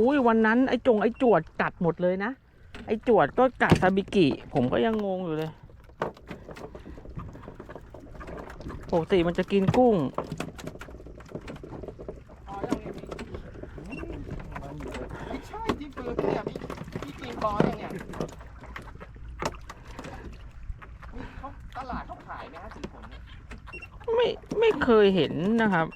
อุ้ยวันนั้นไอ้จงไอ้จวดกัดหมดเลยนะ ไอ้จวดก็กัดซาบิกิ ผมก็ยังงงอยู่เลยปกติมันจะกินกุ้งพอยังเนี่ยพี่ไม่ใช่ที่ปืนเนี่ยพี่พี่กินพอยังเนี่ยนี่เขาตลาดเขาขายไหมฮะสีผลเนี่ยไม่ไม่เคยเห็นนะครับ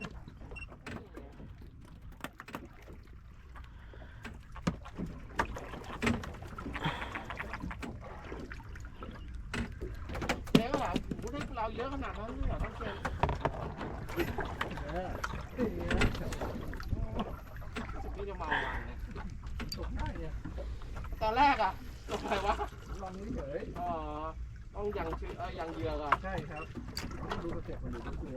เลี้ยงเหรอโอ้โหได้ เยอะขนาดนั้นเลยเหรอต้องเจนพี่จะมาวันเนี่ยตกได้เนี่ยตอนแรกอะตกไปวะลองนี้เฉยอ๋อต้องยังเชื่อยังเยือก่อนใช่ครับต้องดูกระเจ็บมันอยู่ทุกตัว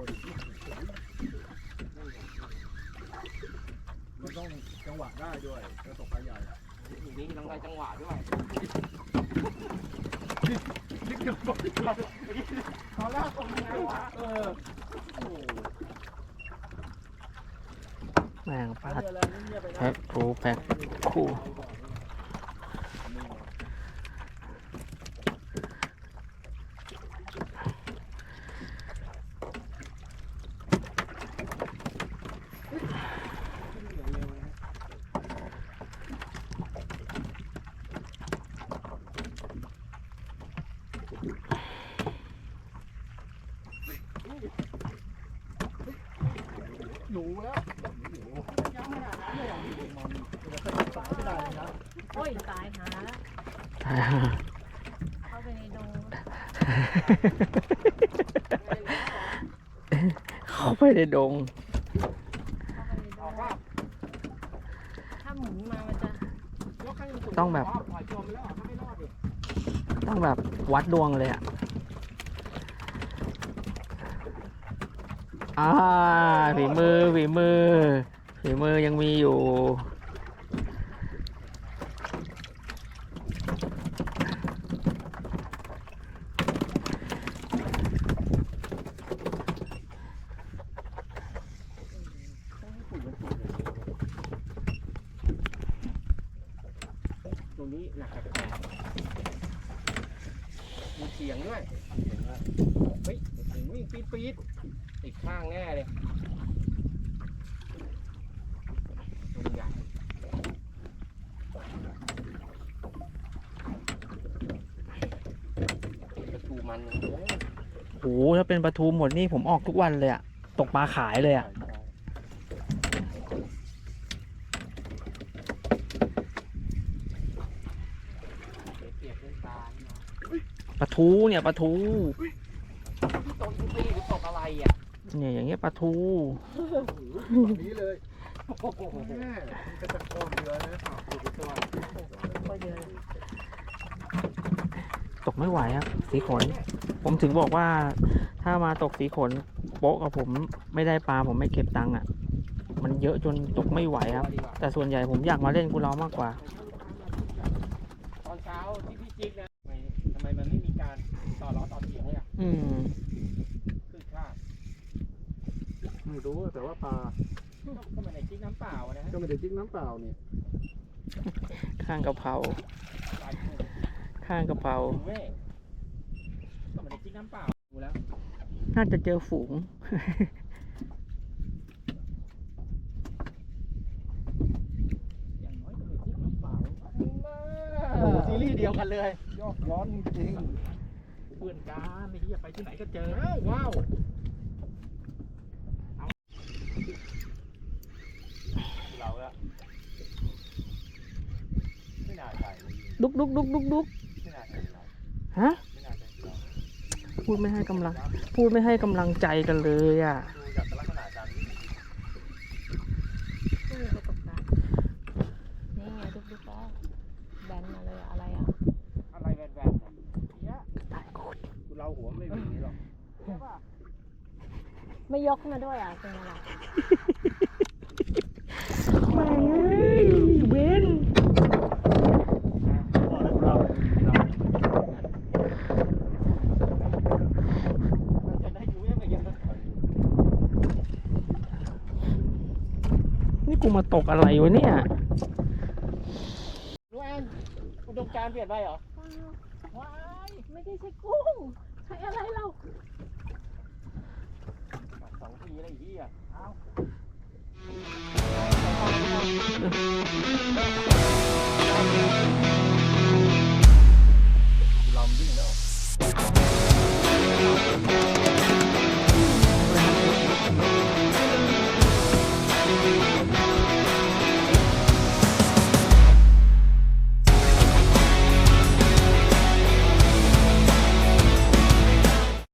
มันต้องจังหวะได้ด้วยจะตกไปใหญ่อยู่นี่ต้องได้จังหวะด้วย ตอนแรกตกยังไงวะเออแมงปลาเรืออะไรนี่เงียบไปนะแพ็คคู่แพ็คคู่ หนูแล้วหนูยังไม่ได้น้ำเลยอะมันจะเป็นสายไม่ได้เลยนะโอ้ยตายหาเข้าไปในดงเข้าไปในดง เข้าไปในดออกงว่าถ้าหมุนมามันจะยกข้างสูต้องแบบปล่อยตัวไปแล้วเหรอถ้าไม่รอดดิต้องแบบวัดดวงเลยอะ อ่าฝีมือฝีมือฝีมือยังมีอยู่ตรงนี้หนักแปลก มีเสียงด้วยเฮ้ยโอ้โหวิ่งปี๊ดปี๊ดติดข้างแน่เลยตัวใหญ่ประตูมันโอ้โหโอ้โหถ้าเป็นปลาทูหมดนี่ผมออกทุกวันเลยอะตกปลาขายเลยอะเปียกๆเป็นตานี่เนาะ ปลาทูเนี่ยปลาทูที่ตกอินทรีหรือตกอะไรอะเนี่ยอย่างเงี้ยปลาทูแบบนี้เลยโอ้โหแม่กระตะกอนเรือนะดูไปตัวก็เยอะตกไม่ไหวครับ สีขน ผมถึงบอกว่า ถ้ามาตกสีขนโป๊ะกับผมไม่ได้ปลาผมไม่เก็บตังค์อะ มันเยอะจนตกไม่ไหวครับดีกว่าแต่ส่วนใหญ่ผมอยากมาเล่นกูเรามากกว่า ตอนเช้าที่พี่จิ๊กนะ อะอืมคือค่าไม่รู้แต่ว่าปลา ก็ก็ไม่ได้จิ๊กน้ำเปล่านะฮะก็ไม่ได้จิ้งน้ำเปล่าเนี่ยข้างกะเพราปลาทูข้างกะเพราถึงเว้ยก็ไม่ได้จิ๊กน้ำเปล่าดูแล้วน่าจะเจอฝูง อย่างน้อยก็ไม่จิ๊กน้ำเปล่าโอ้โหซีรีส์เดียวกันเลย ยอกย้อนจริง เพื่อนกันไอ้ที่จะไปที่ไหนก็เจออ้าวว้าวเอาเราละไม่น่าใช่เลยดุกดุกดุกดุกดุกไม่น่าใช่เราฮะ ไม่น่าใช่เราพูดไม่ให้กำลัง พูดไม่ให้กำลังใจกันเลยอะ ดู ไม่ยกมาด้วยอะเป็นอะไรมาเว้นนี่กูมาตกอะไรวะเนี่ยรู้แอนอุดมการเปลี่ยนไปเหรอไม่ได้ใช่กุ้ง ใช้อะไรเรา 我给你来一点啊。